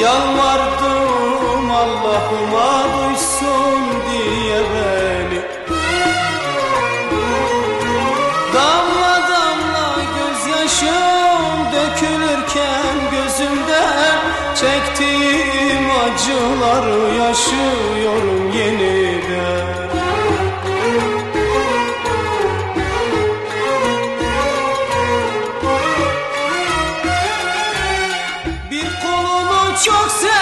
Yalvardım Allah'ıma duysun diye beni. Damla damla gözyaşım dökülürken gözümden Çektiğim acıları yaşıyorum yeniden çok sevdim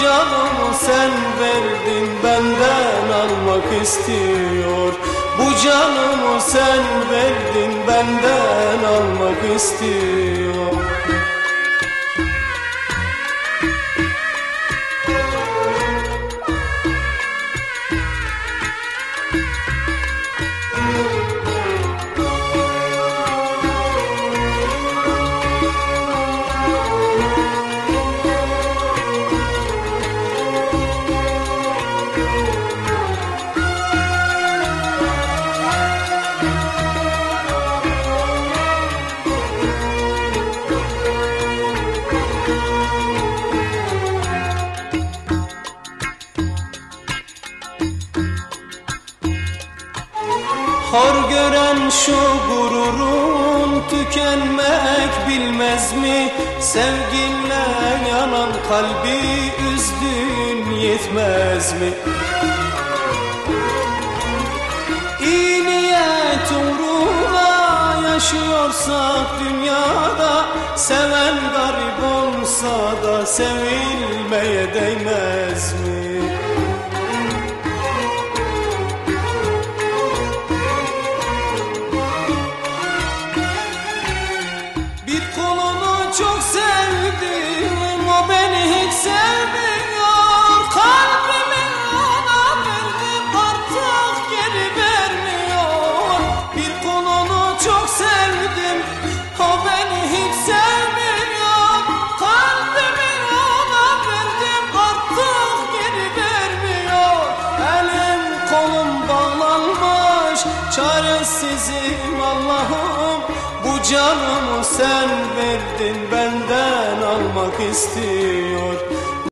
canımı sen verdin benden almak istiyor. Bu canımı sen verdin benden almak istiyor Hor gören şu gururun tükenmek bilmez mi? Sevginle yanan kalbi üzdün yetmez mi? İyi niyet uğruna yaşıyorsak dünyada Seven garip olsa da sevilmeye değmez mi? Çaresizim Allah'ım bu canımı sen verdin benden almak istiyor